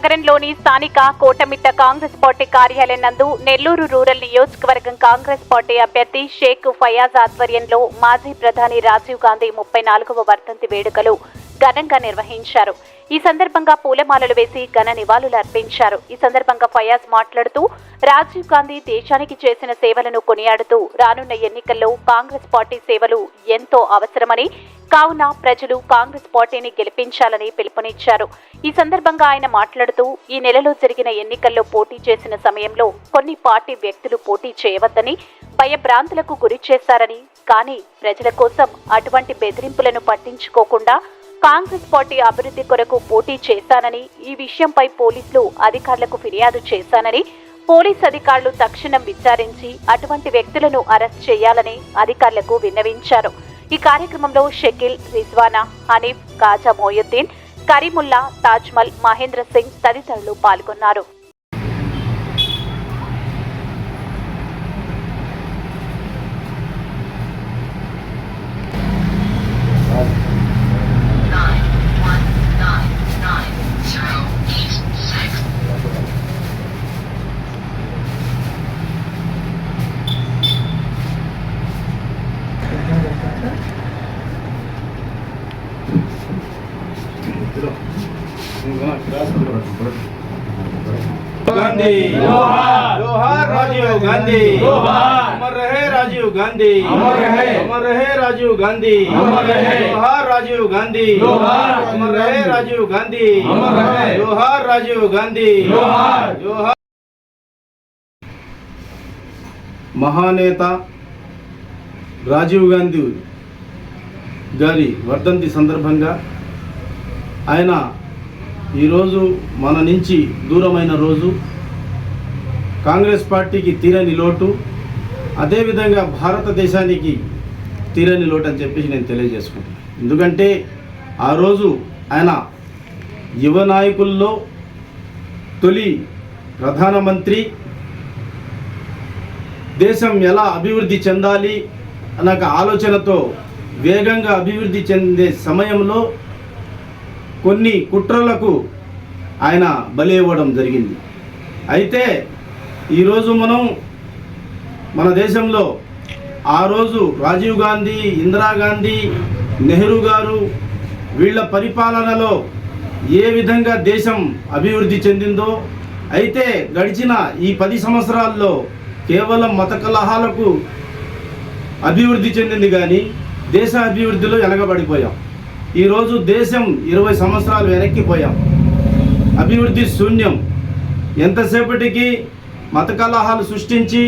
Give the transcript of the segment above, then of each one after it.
నగరంలోని స్థానిక కోటమిట్ట కాంగ్రెస్ పార్టీ కార్యాలయం నందు నెల్లూరు రూరల్ నియోజకవర్గం కాంగ్రెస్ పార్టీ అభ్యర్థి షేక్ ఫయాజ్ ఆధ్వర్యంలో మాజీ ప్రధాని రాజీవ్ గాంధీ ముప్పై నాలుగవ వర్ధంతి వేడుకలు ఘనంగా నిర్వహించారు. ఈ సందర్భంగా పూలమాలలు వేసి ఘన నివాళులు అర్పించారు. ఈ సందర్భంగా ఫయాజ్ మాట్లాడుతూ రాజీవ్ గాంధీ దేశానికి చేసిన సేవలను కొనియాడుతూ రానున్న ఎన్నికల్లో కాంగ్రెస్ పార్టీ సేవలు ఎంతో అవసరమని కావున ప్రజలు కాంగ్రెస్ పార్టీని గెలిపించాలని పిలుపునిచ్చారు. ఈ సందర్భంగా ఆయన మాట్లాడుతూ ఈ నెలలో జరిగిన ఎన్నికల్లో పోటీ చేసిన సమయంలో కొన్ని పార్టీ వ్యక్తులు పోటీ చేయవద్దని భయభ్రాంతులకు గురి చేశారని కానీ ప్రజల కోసం అటువంటి బెదిరింపులను పట్టించుకోకుండా కాంగ్రెస్ పార్టీ అభివృద్ధి కొరకు పోటీ చేశానని ఈ విషయంపై పోలీసులు అధికారులకు ఫిర్యాదు చేశానని పోలీస్ అధికారులు తక్షణం విచారించి అటువంటి వ్యక్తులను అరెస్ట్ చేయాలని అధికారులకు విన్నవించారు. ఈ కార్యక్రమంలో షకీల్ రిజ్వానా హనీఫ్ కాజా మోయుద్దీన్ కరీముల్లా తాజ్మల్ మహేంద్ర సింగ్ తదితరులు పాల్గొన్నారు. गांधी जोहार। जोहार राजीव गांधी जोहार। अमर रहे राजीव गांधी अमर रहे। अमर रहे राजीव गांधी अमर रहे। जोहार राजीव गांधी जोहार। अमर रहे राजीव गांधी अमर रहे। जोहार राजीव गांधी जोहार। जोहार మహానేత రాజీవ్ గాంధీ గారి వర్ధంతి సందర్భంగా ఆయన ఈరోజు మన నుంచి దూరమైన రోజు. కాంగ్రెస్ పార్టీకి తీరని లోటు అదేవిధంగా భారతదేశానికి తీరని లోటు అని చెప్పేసి నేను తెలియజేసుకుంటున్నాను ఎందుకంటే ఆ రోజు ఆయన యువ నాయకుల్లో తొలి ప్రధానమంత్రి. దేశం ఎలా అభివృద్ధి చెందాలి అన్న ఆలోచనతో వేగంగా అభివృద్ధి చెందే సమయంలో కొన్ని కుట్రలకు ఆయన బలి ఇవ్వడం జరిగింది. అయితే ఈరోజు మనం మన దేశంలో ఆ రోజు రాజీవ్ గాంధీ ఇందిరాగాంధీ నెహ్రూ గారు వీళ్ళ పరిపాలనలో ఏ విధంగా దేశం అభివృద్ధి చెందిందో అయితే గడిచిన ఈ పది సంవత్సరాల్లో కేవలం మత కలహాలకు అభివృద్ధి చెందింది కానీ దేశ అభివృద్ధిలో వెనకబడిపోయాం ఈరోజు దేశం ఇరవై సంవత్సరాలు వెనక్కిపోయాం. అభివృద్ధి శూన్యం. ఎంతసేపటికి మత కలహాలు సృష్టించి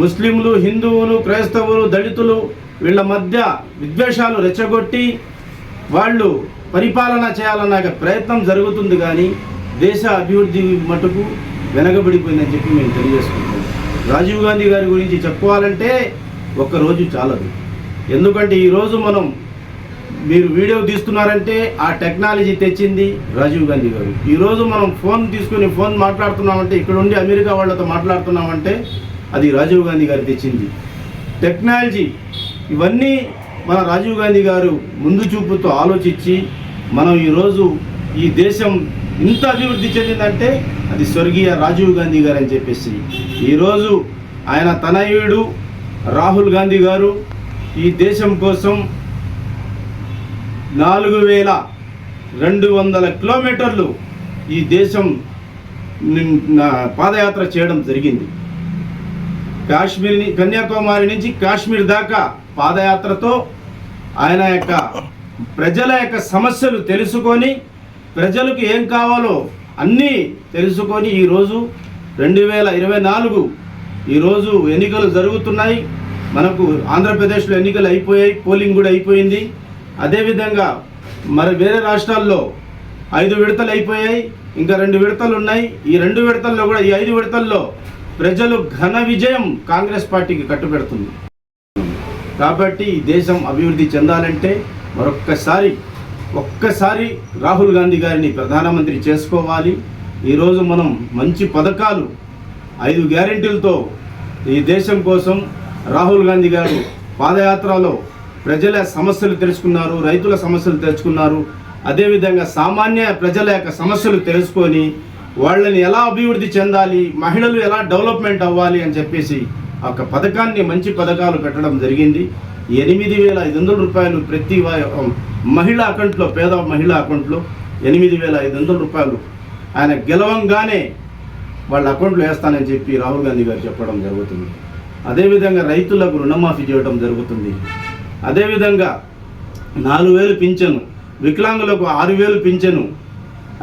ముస్లింలు హిందువులు క్రైస్తవులు దళితులు వీళ్ళ మధ్య విద్వేషాలు రెచ్చగొట్టి వాళ్ళు పరిపాలన చేయాలన్న ప్రయత్నం జరుగుతుంది కానీ దేశ అభివృద్ధి మటుకు వెనకబడిపోయిందని చెప్పి మేము తెలియజేసుకుంటాం రాజీవ్ గాంధీ గారి గురించి చెప్పుకోవాలంటే ఒక్కరోజు చాలదు. ఎందుకంటే ఈరోజు మనం మీరు వీడియో తీస్తున్నారంటే ఆ టెక్నాలజీ తెచ్చింది రాజీవ్ గాంధీ గారు. ఈరోజు మనం ఫోన్ తీసుకుని ఫోన్ మాట్లాడుతున్నామంటే ఇక్కడ ఉండి అమెరికా వాళ్ళతో మాట్లాడుతున్నామంటే అది రాజీవ్ గాంధీ గారు తెచ్చింది. టెక్నాలజీ ఇవన్నీ మన రాజీవ్ గాంధీ గారు ముందు చూపుతో ఆలోచించి మనం ఈరోజు ఈ దేశం ఇంత అభివృద్ధి చెందిందంటే అది స్వర్గీయ రాజీవ్ గాంధీ గారు అని చెప్పేసి. ఈరోజు ఆయన తనయుడు రాహుల్ గాంధీ గారు ఈ దేశం కోసం నాలుగు వేల రెండు వందల కిలోమీటర్లు ఈ దేశం పాదయాత్ర చేయడం జరిగింది. కాశ్మీర్ని కన్యాకుమారి నుంచి కాశ్మీర్ దాకా పాదయాత్రతో ఆయన యొక్క ప్రజల యొక్క సమస్యలు తెలుసుకొని ప్రజలకు ఏం కావాలో అన్నీ తెలుసుకొని ఈరోజు రెండు వేల ఇరవై నాలుగు ఈరోజు ఎన్నికలు జరుగుతున్నాయి. మనకు ఆంధ్రప్రదేశ్లో ఎన్నికలు అయిపోయాయి పోలింగ్ కూడా అయిపోయింది. అదేవిధంగా మరి వేరే రాష్ట్రాల్లో ఐదు విడతలు అయిపోయాయి ఇంకా రెండు విడతలు ఉన్నాయి. ఈ రెండు విడతల్లో కూడా ఈ ఐదు విడతల్లో ప్రజలు ఘన విజయం కాంగ్రెస్ పార్టీకి కట్టుబెడుతుంది. కాబట్టి ఈ దేశం అభివృద్ధి చెందాలంటే మరొక్కసారి ఒక్కసారి రాహుల్ గాంధీ గారిని ప్రధానమంత్రి చేసుకోవాలి. ఈరోజు మనం మంచి పథకాలు ఐదు గ్యారెంటీలతో ఈ దేశం కోసం రాహుల్ గాంధీ గారు పాదయాత్రలో ప్రజల సమస్యలు తెలుసుకున్నారు రైతుల సమస్యలు తెలుసుకున్నారు. అదేవిధంగా సామాన్య ప్రజల యొక్క సమస్యలు తెలుసుకొని వాళ్ళని ఎలా అభివృద్ధి చెందాలి మహిళలు ఎలా డెవలప్మెంట్ అవ్వాలి అని చెప్పేసి ఒక పథకాన్ని మంచి పథకాలు పెట్టడం జరిగింది. ఎనిమిది వేల ఐదు వందల రూపాయలు ప్రతి మహిళ అకౌంట్లో పేద మహిళ అకౌంట్లో ఎనిమిది వేల ఐదు వందల రూపాయలు ఆయన గెలవంగానే వాళ్ళ అకౌంట్లో వేస్తానని చెప్పి రాహుల్ గాంధీ గారు చెప్పడం జరుగుతుంది. అదేవిధంగా రైతులకు రుణమాఫీ చేయడం జరుగుతుంది. అదేవిధంగా నాలుగు వేలు పింఛను వికలాంగులకు ఆరు వేలు పింఛను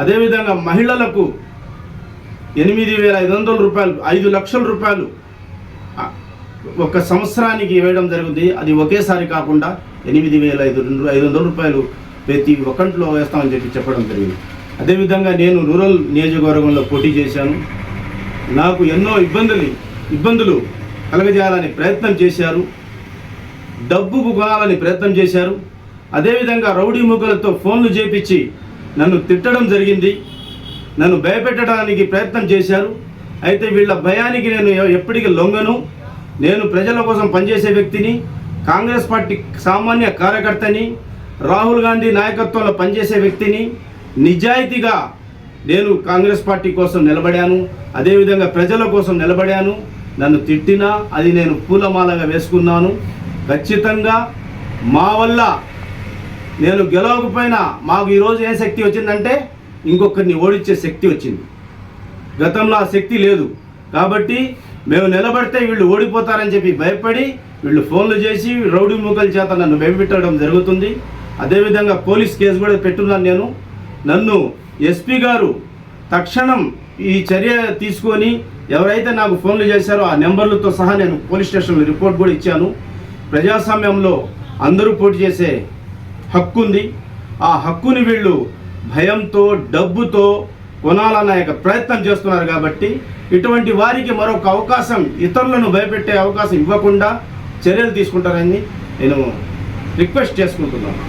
అదేవిధంగా మహిళలకు ఎనిమిది వేల ఐదు వందల రూపాయలు ఐదు లక్షల రూపాయలు ఒక సంవత్సరానికి వేయడం జరుగుతుంది అది ఒకేసారి కాకుండా ఎనిమిది వేల ఐదు రెండు ఐదు వందల రూపాయలు ప్రతి ఒక్కంట్లో వేస్తామని చెప్పి చెప్పడం జరిగింది. అదేవిధంగా నేను రూరల్ నియోజకవర్గంలో పోటీ చేశాను. నాకు ఎన్నో ఇబ్బందులు ఇబ్బందులు కలగజేయాలని ప్రయత్నం చేశారు. డబ్బుకు కొనాలని ప్రయత్నం చేశారు. అదేవిధంగా రౌడీ ముగ్గులతో ఫోన్లు చేపించి నన్ను తిట్టడం జరిగింది. నన్ను భయపెట్టడానికి ప్రయత్నం చేశారు. అయితే వీళ్ళ భయానికి నేను ఎప్పటికీ లొంగను. నేను ప్రజల కోసం పనిచేసే వ్యక్తిని కాంగ్రెస్ పార్టీ సామాన్య కార్యకర్తని రాహుల్ గాంధీ నాయకత్వంలో పనిచేసే వ్యక్తిని నిజాయితీగా నేను కాంగ్రెస్ పార్టీ కోసం నిలబడాను. అదేవిధంగా ప్రజల కోసం నిలబడాను. నన్ను తిట్టినా అది నేను పూలమాలగా వేసుకున్నాను. ఖచ్చితంగా మా వల్ల నేను గెలవకపోయినా మాకు ఈరోజు ఏ శక్తి వచ్చిందంటే ఇంకొకరిని ఓడించే శక్తి వచ్చింది. గతంలో ఆ శక్తి లేదు. కాబట్టి మేము నిలబడితే వీళ్ళు ఓడిపోతారని చెప్పి భయపడి వీళ్ళు ఫోన్లు చేసి రౌడీ మూకల చేత నన్ను భయపెట్టడం జరుగుతుంది. అదేవిధంగా పోలీస్ కేసు కూడా పెట్టున్నాను నేను. నన్ను ఎస్పీ గారు తక్షణం ఈ చర్య తీసుకొని ఎవరైతే నాకు ఫోన్లు చేశారో ఆ నెంబర్లతో సహా నేను పోలీస్ స్టేషన్లో రిపోర్ట్ కూడా ఇచ్చాను. ప్రజాస్వామ్యంలో అందరూ పోటీ చేసే హక్కు ఉంది. ఆ హక్కుని వీళ్ళు భయంతో డబ్బుతో కొనాలన్న యొక్క ప్రయత్నం చేస్తున్నారు కాబట్టి ఇటువంటి వారికి మరొక అవకాశం ఇతరులను భయపెట్టే అవకాశం ఇవ్వకుండా చర్యలు తీసుకుంటారని నేను రిక్వెస్ట్ చేసుకుంటున్నాను.